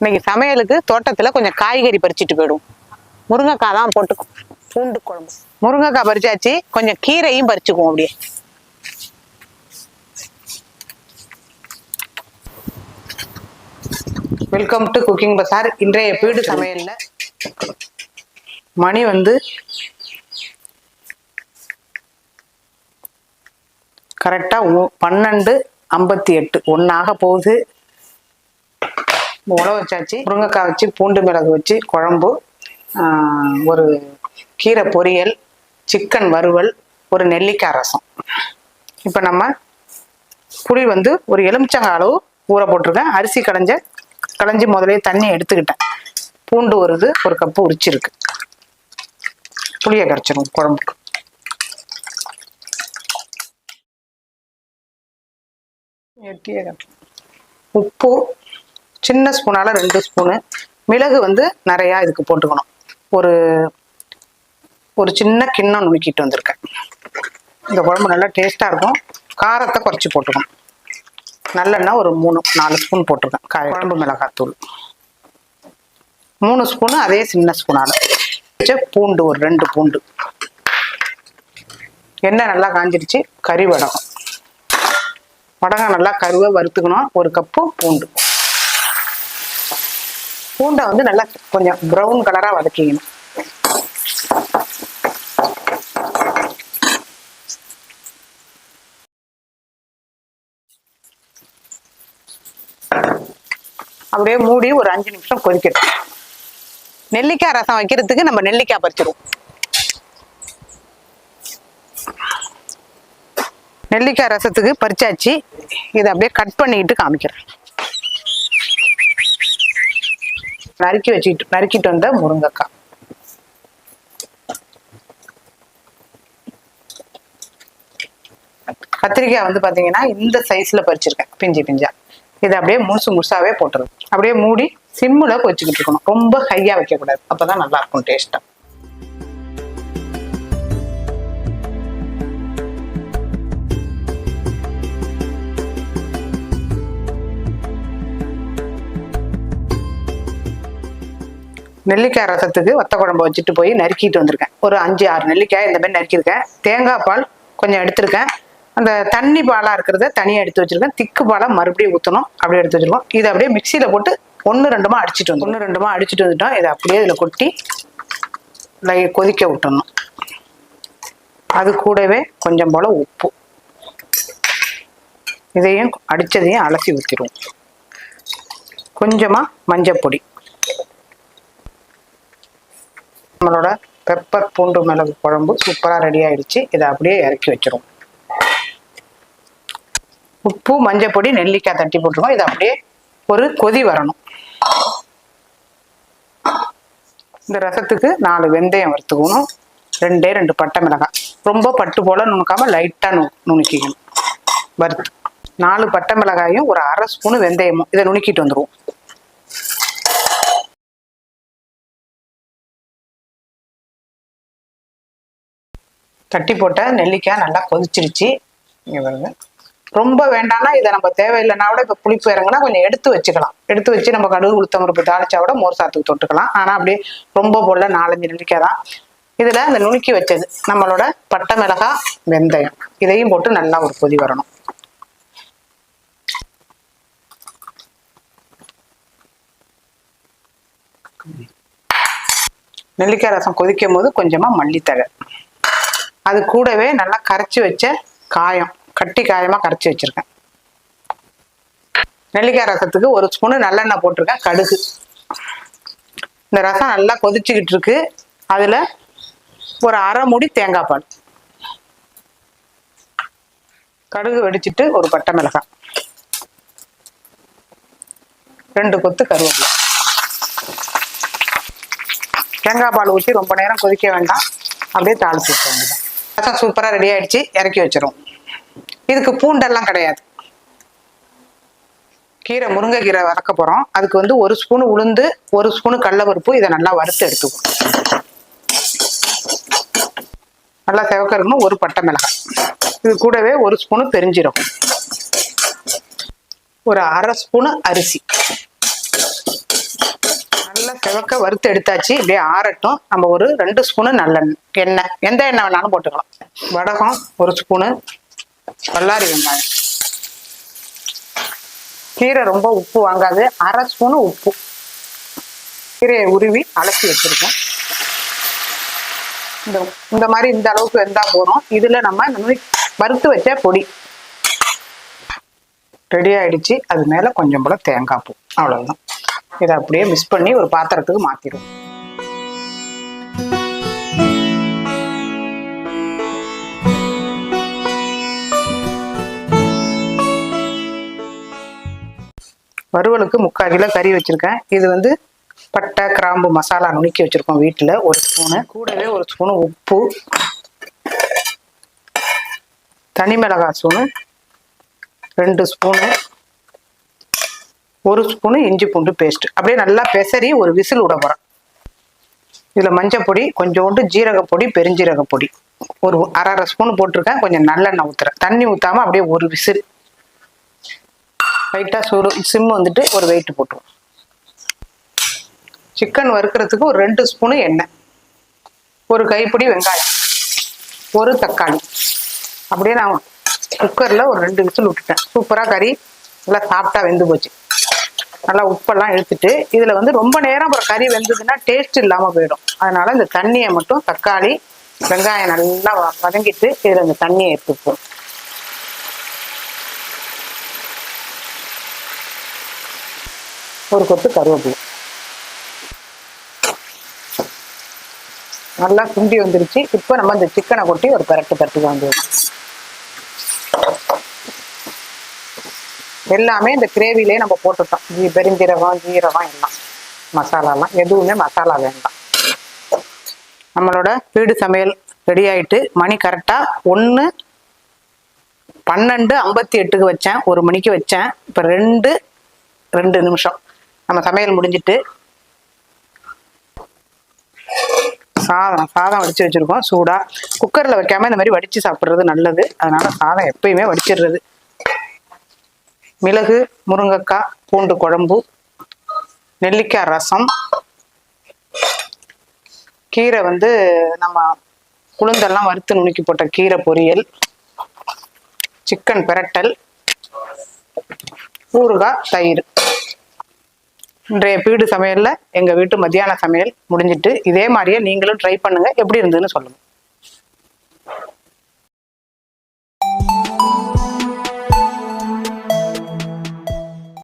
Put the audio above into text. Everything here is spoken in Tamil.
இன்னைக்கு சமையலுக்கு தோட்டத்துல கொஞ்சம் காய்கறி பறிச்சுட்டு போயிடும். முருங்கைக்காய் தான் போட்டு பூண்டு குழம்பு. முருங்கைக்காய் பறிச்சாச்சு கொஞ்சம் கீரையும் பறிச்சுக்குவோம் அப்படியே. வெல்கம் டு குக்கிங் பசார் இன்றைய வீடு சமையல்ல மணி வந்து கரெக்டா பன்னெண்டு ஐம்பத்தி எட்டு. ஒன்றாக போகுது. உழ வச்சாச்சு. முருங்கைக்காய் வச்சு பூண்டு மிளகு வச்சு குழம்பு ஆஹ், ஒரு கீரை பொரியல் சிக்கன் வறுவல் ஒரு நெல்லிக்காய் ரசம். இப்போ நம்ம புளி வந்து ஒரு எலுமிச்சங்காய் அளவு ஊற போட்டிருக்கேன். அரிசி களைஞ்ச களைஞ்சி முதலே தண்ணி எடுத்துக்கிட்டேன். பூண்டு வருது ஒரு கப்பு உரிச்சிருக்கு. புளியை கரைச்சிடும் குழம்புக்கு. உப்பு சின்ன ஸ்பூனால ரெண்டு ஸ்பூனு மிளகு வந்து நிறையா இதுக்கு போட்டுக்கணும். ஒரு ஒரு சின்ன கிண்ணம் நுணுக்கிட்டு வந்திருக்கேன். இந்த குழம்பு நல்லா டேஸ்ட்டாக இருக்கும். காரத்தை குறைச்சி போட்டுக்கணும். நல்லெண்ணெய் ஒரு மூணு நாலு ஸ்பூன் போட்டிருக்கேன். காய் குழம்பு மிளகாத்தூள். மூணு ஸ்பூனு அதே சின்ன ஸ்பூனால. பூண்டு ஒரு ரெண்டு பூண்டு. எண்ணெய் நல்லா காஞ்சிருச்சு. கறி வடகம் வடகம் நல்லா கருவை வறுத்துக்கணும். ஒரு கப்பு பூண்டு. பூண்டை வந்து நல்லா கொஞ்சம் ப்ரௌன் கலராக வதக்கிக்கணும். அப்படியே மூடி ஒரு அஞ்சு நிமிஷம் கொதிக்கட்டும். நெல்லிக்காய் ரசம் வைக்கிறதுக்கு நம்ம நெல்லிக்காய் பறிச்சிருவோம். நெல்லிக்காய் ரசத்துக்கு பறிச்சாச்சு. இதை அப்படியே கட் பண்ணிக்கிட்டு காமிக்கிறேன். நறுக்கி வச்சுட்டு நறுக்கிட்டு வந்த முருங்கைக்காய் கத்திரிக்காய் வந்து பாத்தீங்கன்னா இந்த சைஸ்ல பறிச்சிருக்கேன். பிஞ்சு பிஞ்சா. இதை அப்படியே முழுசு முழுசாவே போட்டுருது அப்படியே மூடி சிம்முல கொச்சிக்கிட்டு இருக்கணும். ரொம்ப ஹையா வைக்கக்கூடாது. அப்போ அப்பதான் நல்லா இருக்கும் நெல்லிக்காய் ரசத்துக்கு வத்த குழம்பு வச்சுட்டு போய் நறுக்கிட்டு வந்திருக்கேன். ஒரு அஞ்சு ஆறு நெல்லிக்காய் இந்த மாதிரி நறுக்கியிருக்கேன். தேங்காய் பால் கொஞ்சம் எடுத்திருக்கேன். அந்த தண்ணி பாலாக இருக்கிறத தனியாக எடுத்து வச்சிருக்கேன். திக்கு பாலாக மறுபடியும் ஊற்றணும் அப்படியே எடுத்து வச்சிருக்கோம். இதை அப்படியே மிக்சியில் போட்டு ஒன்று ரெண்டுமா அடிச்சிட்டு வந்து ஒன்று ரெண்டுமா அடிச்சிட்டு வந்துட்டோம். இதை அப்படியே இதில் கொட்டி லை கொதிக்க விட்டணும் அது கூடவே கொஞ்சம் போல் உப்பு. இதையும் அடித்ததையும் அலசி ஊற்றிடுவோம் கொஞ்சமாக மஞ்சப்பொடி நம்மளோட பெப்பர் பூண்டு மிளகு குழம்பு சூப்பராக ரெடி ஆயிடுச்சு. இதை அப்படியே இறக்கி வச்சிரும். உப்பு மஞ்சள் பொடி நெல்லிக்காய் தட்டி போட்டுருவோம் இதை அப்படியே ஒரு கொதி வரணும். இந்த ரசத்துக்கு நாலு வெந்தயம் வறுத்துக்கணும். ரெண்டே ரெண்டு பட்டை மிளகாய். ரொம்ப பட்டு போல நுணுக்காம லைட்டாக நு நுணுக்கிக்கணும். வறுத்து. நாலு பட்டை மிளகாயும் ஒரு அரை ஸ்பூனு வெந்தயமும். இதை நுணுக்கிட்டு வந்துருவோம். தட்டி போட்ட நெல்லிக்காய் நல்லா கொதிச்சிருச்சு. இங்கே பாருங்க. ரொம்ப வேண்டாம்னா இதை நம்ம தேவையில்லைன்னா கூட இப்போ புளிப்பு இறங்கினா கொஞ்சம் எடுத்து வச்சுக்கலாம். எடுத்து வச்சு நம்ம கடுகு உளுத்தம் பருப்பு தாளிச்சா கூட மோர் சாத்துக்கு தொட்டுக்கலாம். ஆனால் அப்படியே ரொம்ப போடல நாலஞ்சு நெல்லிக்காய் தான். இதில் அந்த நுணுக்கி வச்சது நம்மளோட பட்டை மிளகாய் வெந்தயம். இதையும் போட்டு நல்லா ஒரு கொதி வரணும். நெல்லிக்காய் ரசம் கொதிக்கும் போது கொஞ்சமாக மல்லித்தழை. அது கூடவே நல்லா கரைச்சி வச்ச காயம் கட்டி காயமாக கரைச்சி வச்சிருக்கேன். நெல்லிக்காய் ரசத்துக்கு ஒரு ஸ்பூனு நல்லெண்ணெய் போட்டிருக்கேன் கடுகு. இந்த ரசம் நல்லா கொதிச்சுக்கிட்டு இருக்கு. அதில் ஒரு அரை மூடி தேங்காய் பால். கடுகு வெடிச்சிட்டு ஒரு பட்டை மிளகாய். ரெண்டு கொத்து கருவேப்பிலை. தேங்காய் பால் ஊற்றி ரொம்ப நேரம் கொதிக்க வேண்டாம். அப்படியே தாளிச்சு விட்டுற ரசம் சூப்பராக ரெடி ஆயிடுச்சு இறக்கி வச்சிரும். இதுக்கு பூண்டெல்லாம் கிடையாது. கீரை முருங்கைக்கீரை வதக்க போகிறோம் அதுக்கு வந்து ஒரு ஸ்பூன் உளுந்து ஒரு ஸ்பூனு கடலப்பருப்பு இதை நல்லா வறுத்து எடுத்துக்கணும். நல்லா செவக்க இருக்கணும் ஒரு பட்டை மிளகாய். இது கூடவே ஒரு ஸ்பூனு பெருஞ்சீரகம். ஒரு அரை ஸ்பூனு அரிசி. கிழக்க வறுத்து எடுத்தாச்சு இப்படியே ஆறட்டும். நம்ம ஒரு ரெண்டு ஸ்பூனு நல்லெண்ணெய் எண்ணெய் எந்த எண்ணெய் வேணாலும் போட்டுக்கலாம். வடகம் ஒரு ஸ்பூனு வல்லாரி வெங்காயம். கீரை ரொம்ப உப்பு வாங்காது அரை ஸ்பூனு உப்பு. கீரையை உருவி அலசி வச்சுருக்கோம். இந்த இந்த மாதிரி இந்த அளவுக்கு வெந்தா போதும். இதில் நம்ம இந்த மாதிரி வறுத்து வச்ச பொடி. ரெடி ஆயிடுச்சு. அது மேலே கொஞ்சம் போல தேங்காய் பூ. அவ்வளோதான் இதை அப்படியே மிக்ஸ் பண்ணி ஒரு பாத்திரத்துக்கு மாற்றிடும் வறுவலுக்கு முக்கால் கிலோ கறி வச்சிருக்கேன். இது வந்து பட்டை கிராம்பு மசாலா நுணுக்கி வச்சிருக்கோம் வீட்டில். ஒரு ஸ்பூனு கூடவே ஒரு ஸ்பூனு உப்பு தனி மிளகாய் ஸ்பூனு ரெண்டு ஸ்பூனு ஒரு ஸ்பூனு இஞ்சி பூண்டு பேஸ்ட் அப்படியே நல்லா பெசரி ஒரு விசில் விட போகிறேன் இதில் மஞ்சள் பொடி கொஞ்சோண்டு ஜீரகப்பொடி பெருஞ்சீரகப்பொடி பெருஞ்சீரக பொடி. ஒரு அரை அரை ஸ்பூன் போட்டிருக்கேன். கொஞ்சம் நல்லெண்ணெய் ஊற்றுறேன் தண்ணி ஊற்றாம அப்படியே ஒரு விசில். லைட்டாக சூடு சிம் வந்துட்டு ஒரு வெயிட் போட்டுருவோம். சிக்கன் வறுக்கிறதுக்கு ஒரு ரெண்டு ஸ்பூனு எண்ணெய். ஒரு கைப்பிடி வெங்காயம். ஒரு தக்காளி. அப்படியே நான் குக்கரில் ஒரு ரெண்டு விசில் விட்டுட்டேன். சூப்பராக கறி நல்லா சாப்பிட்டா வெந்து போச்சு. நல்லா உப்பெல்லாம் எடுத்துட்டு இதில் வந்து ரொம்ப நேரம் அப்புறம் கறி வெந்ததுன்னா டேஸ்ட் இல்லாமல் போயிடும். அதனால இந்த தண்ணியை மட்டும் தக்காளி வெங்காயம் நல்லா வ- வதங்கிட்டு இதில் இந்த தண்ணியை எடுத்துப்போம். ஒரு கொத்து கருவேப்பிலை. நல்லா சுண்டி வந்துருச்சு. இப்போ நம்ம இந்த சிக்கனை கொட்டி ஒரு பரட்டு பரட்டு வந்துடும் எல்லாமே இந்த கிரேவிலே நம்ம போட்டுட்டோம். ஜீ பெருஞ்சீரகம் ஜீரகம் எல்லாம். மசாலாலாம். எதுவுமே மசாலா வேண்டாம். நம்மளோட வீடு சமையல் ரெடி ஆயிட்டு மணி கரெக்டாக ஒன்று பன்னெண்டு ஐம்பத்தி எட்டுக்கு வச்சேன். ஒரு மணிக்கு வச்சேன். இப்போ ரெண்டு ரெண்டு நிமிஷம். நம்ம சமையல் முடிஞ்சிட்டு சாதம் சாதம் வடித்து வச்சுருக்கோம். சூடாக குக்கரில் வைக்காம இந்த மாதிரி வடித்து சாப்பிட்றது நல்லது. அதனால் சாதம் எப்பயுமே வடிச்சிடுறது. மிளகு முருங்கைக்காய் பூண்டு குழம்பு நெல்லிக்காய் ரசம். கீரை வந்து நம்ம உளுந்தெல்லாம் வறுத்து நுணுக்கி போட்ட கீரை பொரியல். சிக்கன் பிரட்டல். ஊறுகாய் தயிர். இன்றைய வீடு சமையலில் எங்கள் வீட்டு மத்தியான சமையல் முடிஞ்சிட்டு இதே மாதிரியே நீங்களும் ட்ரை பண்ணுங்கள் எப்படி இருந்ததுன்னு சொல்லுங்கள்